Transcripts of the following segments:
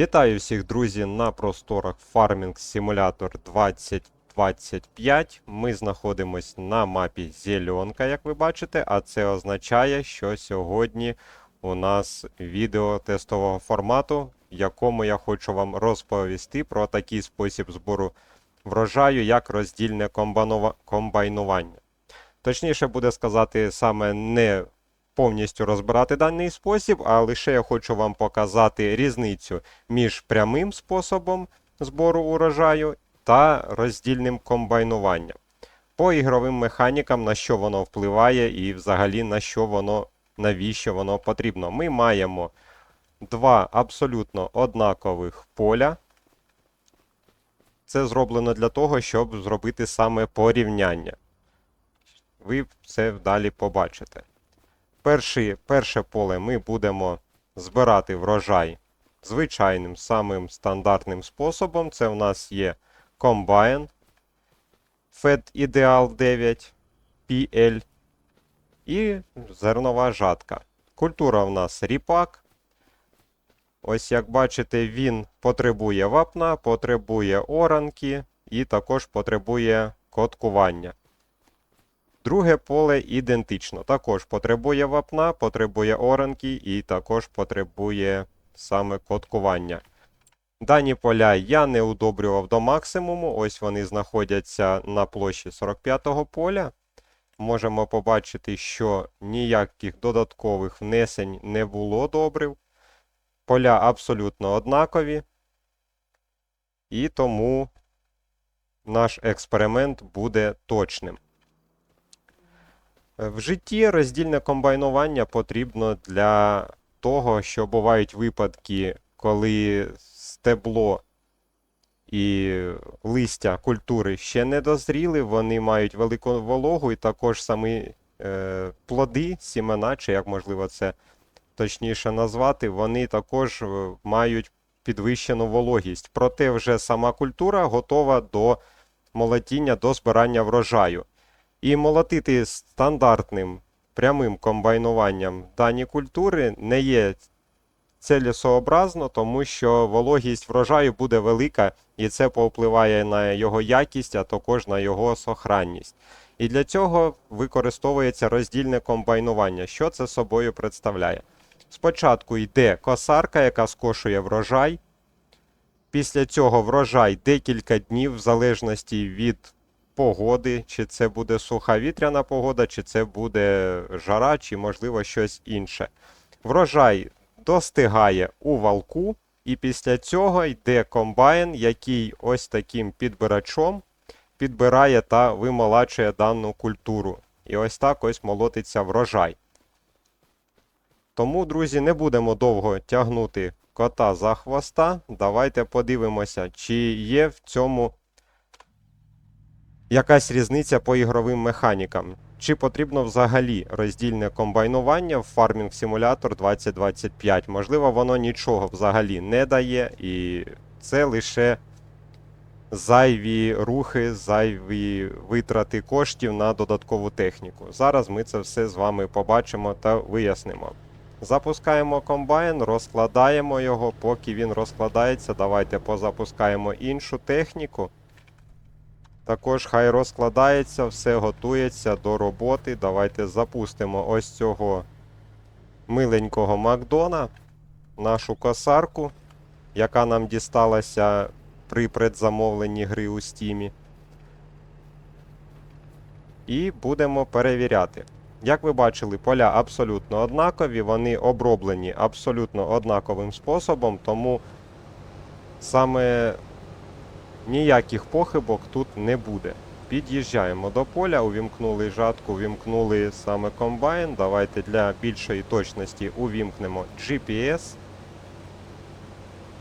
Вітаю всіх, друзі, на просторах Farming Simulator 2025. Ми знаходимося на мапі Зеленка, як ви бачите, а це означає, що сьогодні у нас відео тестового формату, в якому я хочу вам розповісти про такий спосіб збору врожаю, як роздільне комбайнування. Точніше буде сказати саме не повністю розбирати даний спосіб, а лише я хочу вам показати різницю між прямим способом збору урожаю та роздільним комбайнуванням. По ігровим механікам, на що воно впливає і взагалі на що воно, навіщо воно потрібно. Ми маємо два абсолютно однакових поля. Це зроблено для того, щоб зробити саме порівняння. Ви це далі побачите. Перші, перше поле ми будемо збирати врожай звичайним самим стандартним способом. Це в нас є комбайн Fed Ideal 9 PL і зернова жатка. Культура в нас ріпак. Ось як бачите, він потребує вапна, потребує оранки і також потребує коткування. Друге поле ідентично. Також потребує вапна, потребує оранки і також потребує саме коткування. Дані поля я не удобрював до максимуму. Ось вони знаходяться на площі 45-го поля. Можемо побачити, що ніяких додаткових внесень не було добрив. Поля абсолютно однакові. І тому наш експеримент буде точним. Е, В житті роздільне комбайнування потрібно для того, що бувають випадки, коли стебло і листя культури ще не дозріли, вони мають велику вологу, і також самі е, плоди, сімена, чи як можливо це точніше назвати, вони також е, мають підвищену вологість. Проте вже сама культура готова до молотіння, до збирання врожаю. І молотити стандартним прямим комбайнуванням дані культури не є цілесообразно, тому що вологість врожаю буде велика, і це повпливає на його якість, а також на його сохранність. І для цього використовується роздільне комбайнування. Що це собою представляє? Спочатку йде косарка, яка скошує врожай. Після цього врожай декілька днів, в залежності від погоди, чи це буде суха вітряна погода, чи це буде жара, чи можливо щось інше. Врожай достигає у валку, і після цього йде комбайн, який ось таким підбирачом підбирає та вимолачує дану культуру. І ось так ось молотиться врожай. Тому, друзі, не будемо довго тягнути кота за хвоста. Давайте подивимося, чи є в цьому якась різниця по ігровим механікам. Чи потрібно взагалі роздільне комбайнування в Farming Simulator 2025? Можливо, воно нічого взагалі не дає, і це лише зайві рухи, зайві витрати коштів на додаткову техніку. Зараз ми це все з вами побачимо та вияснимо. Запускаємо комбайн, розкладаємо його. Поки він розкладається, давайте позапускаємо іншу техніку. Також хай розкладається, все готується до роботи. Давайте запустимо ось цього миленького Макдона, нашу косарку, яка нам дісталася при предзамовленні гри у стімі. І будемо перевіряти. Як ви бачили, поля абсолютно однакові, вони оброблені абсолютно однаковим способом, тому саме ніяких похибок тут не буде. Під'їжджаємо до поля, увімкнули жатку, увімкнули саме комбайн. Давайте для більшої точності увімкнемо GPS.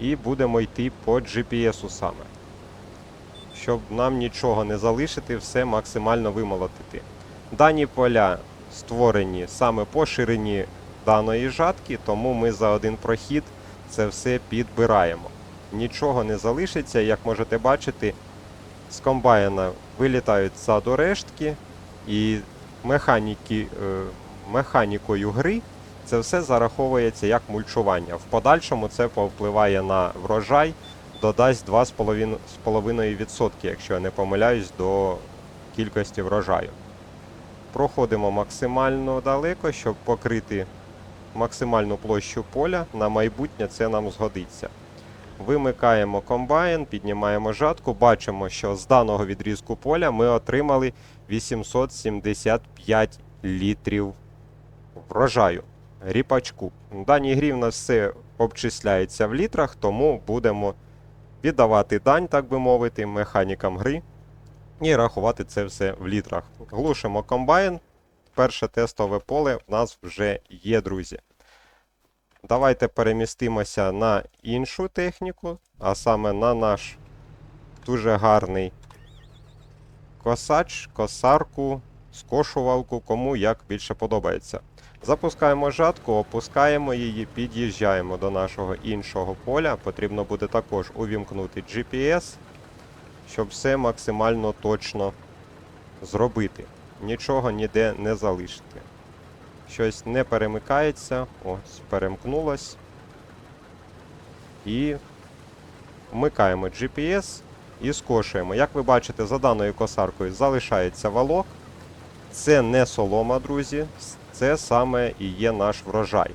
І будемо йти по GPS саме. Щоб нам нічого не залишити, все максимально вимолотити. Дані поля створені саме по ширині даної жатки, тому ми за один прохід це все підбираємо нічого не залишиться. Як можете бачити, з комбайна вилітають ззаду рештки, і механіки, е, механікою гри Це все зараховується як мульчування. В подальшому це повпливає на врожай, додасть 2,5%, якщо я не помиляюсь, до кількості врожаю. Проходимо максимально далеко, щоб покрити максимальну площу поля. На майбутнє це нам згодиться. Вимикаємо комбайн, піднімаємо жатку. Бачимо, що з даного відрізку поля ми отримали 875 літрів врожаю ріпачку. В даній грі в нас все обчисляється в літрах, тому будемо віддавати дань, так би мовити, механікам гри і рахувати це все в літрах. Глушимо комбайн. Перше тестове поле в нас вже є, друзі. Давайте перемістимося на іншу техніку, а саме на наш дуже гарний косач, косарку, скошувалку, кому як більше подобається. Запускаємо жатку, опускаємо її, під'їжджаємо до нашого іншого поля. Потрібно буде також увімкнути GPS, щоб все максимально точно зробити. Нічого ніде не залишити. Щось не перемикається. Ось, перемкнулось. І вмикаємо GPS і скошуємо. Як ви бачите, за даною косаркою залишається валок. Це не солома, друзі. Це саме і є наш врожай.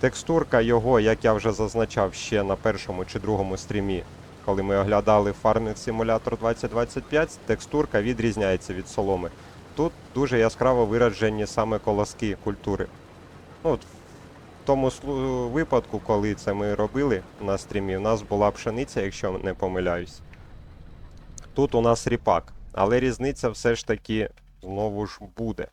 Текстурка його, як я вже зазначав ще на першому чи другому стрімі, коли ми оглядали Farming Simulator 2025, текстурка відрізняється від соломи. Тут дуже яскраво виражені саме колоски культури. Ну, от в тому випадку, коли це ми робили на стрімі, у нас була пшениця, якщо не помиляюсь. Тут у нас ріпак, але різниця все ж таки знову ж буде.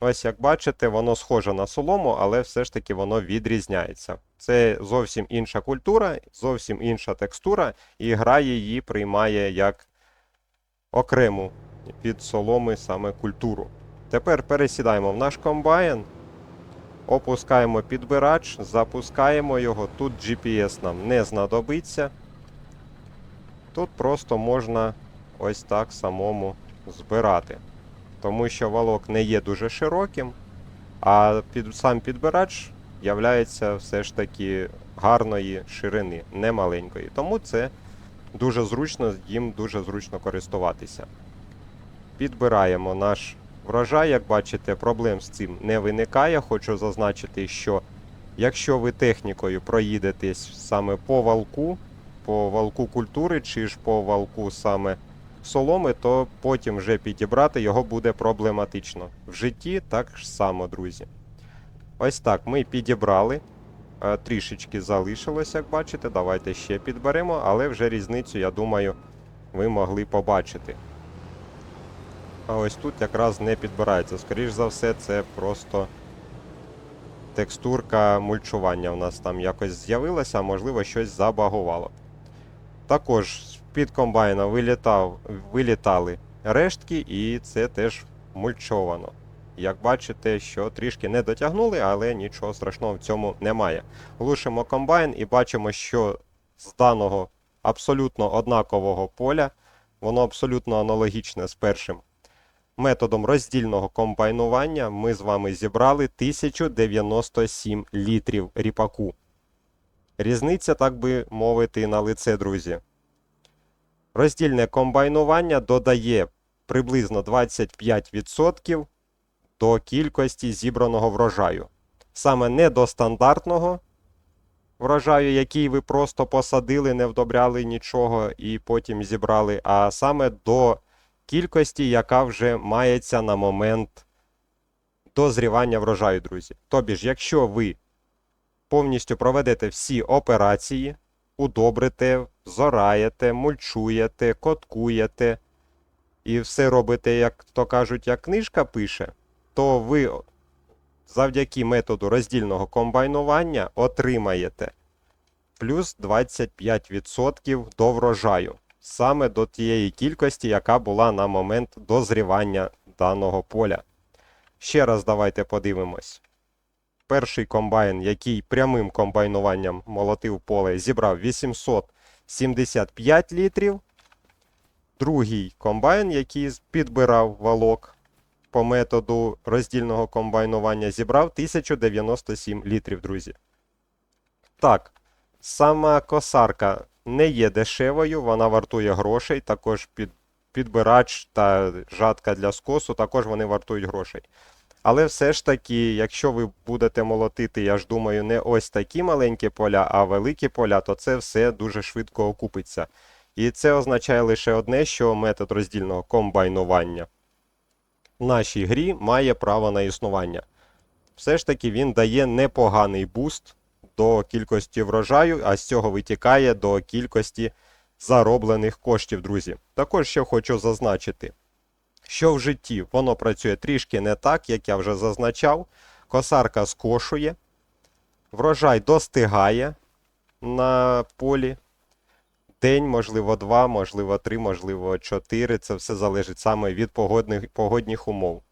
Ось як бачите, воно схоже на солому, але все ж таки воно відрізняється. Це зовсім інша культура, зовсім інша текстура, і гра її приймає як окрему від соломи саме культуру. Тепер пересідаємо в наш комбайн, опускаємо підбирач, запускаємо його. Тут GPS нам не знадобиться. Тут просто можна ось так самому збирати тому що валок не є дуже широким, а під, сам підбирач являється все ж таки гарної ширини, не маленької. Тому це дуже зручно, їм дуже зручно користуватися. Підбираємо наш врожай, як бачите, проблем з цим не виникає. Хочу зазначити, що якщо ви технікою проїдетесь саме по валку, по валку культури, чи ж по валку саме соломи, то потім вже підібрати його буде проблематично. В житті так само, друзі. Ось так ми підібрали. Е, Трішечки залишилось, як бачите. Давайте ще підберемо, але вже різницю, я думаю, ви могли побачити. А ось тут якраз не підбирається. Скоріш за все, це просто текстурка мульчування у нас там якось з'явилася, а можливо щось забагувало. Також з-під комбайна вилітав, вилітали рештки, і це теж мульчовано. Як бачите, що трішки не дотягнули, але нічого страшного в цьому немає. Глушимо комбайн і бачимо, що з даного абсолютно однакового поля, воно абсолютно аналогічне з першим методом роздільного комбайнування, ми з вами зібрали 1097 літрів ріпаку. Різниця, так би мовити, на лице, друзі. Роздільне комбайнування додає приблизно 25% до кількості зібраного врожаю. Саме не до стандартного врожаю, який ви просто посадили, не вдобряли нічого і потім зібрали, а саме до кількості, яка вже мається на момент дозрівання врожаю, друзі. Тобі ж, якщо ви повністю проведете всі операції, удобрите, зораєте, мульчуєте, коткуєте і все робите, як то кажуть, як книжка пише, то ви завдяки методу роздільного комбайнування отримаєте плюс 25% до врожаю, саме до тієї кількості, яка була на момент дозрівання даного поля. Ще раз давайте подивимось. Перший комбайн, який прямим комбайнуванням молотив поле, зібрав 875 літрів. Другий комбайн, який підбирав валок, по методу роздільного комбайнування зібрав 1097 літрів, друзі. Так, сама косарка не є дешевою, вона вартує грошей, також під, підбирач та жатка для скосу, також вони вартують грошей. Але все ж таки, якщо ви будете молотити, я ж думаю, не ось такі маленькі поля, а великі поля, то це все дуже швидко окупиться. І це означає лише одне, що метод роздільного комбайнування в нашій грі має право на існування. Все ж таки він дає непоганий буст до кількості врожаю, а з цього витікає до кількості зароблених коштів, друзі. Також ще хочу зазначити, що в житті воно працює трішки не так, як я вже зазначав. Косарка скошує, врожай достигає на полі. День, можливо, два, можливо, три, можливо, чотири. Це все залежить саме від погодних, погодних умов.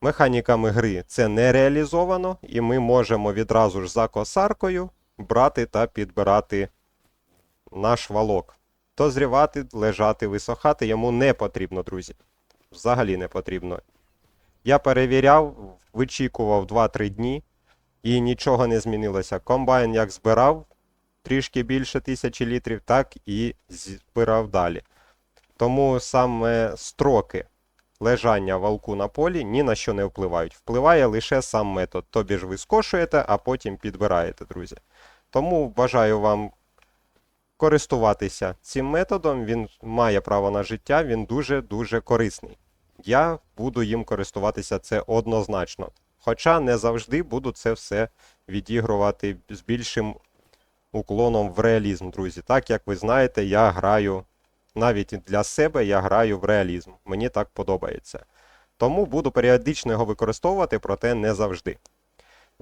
Механіками гри це не реалізовано, і ми можемо відразу ж за косаркою брати та підбирати наш валок. Дозрівати, лежати, висохати йому не потрібно, друзі. Взагалі не потрібно. Я перевіряв, вичікував 2-3 дні і нічого не змінилося. Комбайн як збирав трішки більше тисячі літрів, так і збирав далі. Тому саме строки лежання валку на полі ні на що не впливають. Впливає лише сам метод. Тобі ж ви скошуєте, а потім підбираєте, друзі. Тому бажаю вам користуватися цим методом. Він має право на життя, він дуже-дуже корисний. Я буду їм користуватися це однозначно. Хоча не завжди буду це все відігрувати з більшим уклоном в реалізм, друзі. Так як ви знаєте, я граю навіть для себе я граю в реалізм. Мені так подобається. Тому буду періодично його використовувати, проте не завжди.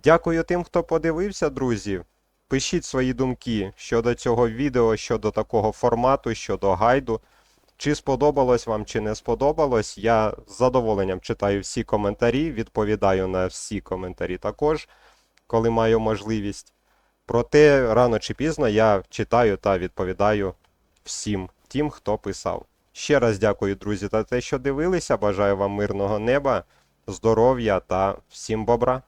Дякую тим, хто подивився, друзі. Пишіть свої думки щодо цього відео, щодо такого формату, щодо гайду. Чи сподобалось вам, чи не сподобалось. Я з задоволенням читаю всі коментарі, відповідаю на всі коментарі також, коли маю можливість. Проте рано чи пізно я читаю та відповідаю всім тим, хто писав. Ще раз дякую, друзі, за те, що дивилися. Бажаю вам мирного неба, здоров'я та всім бобра.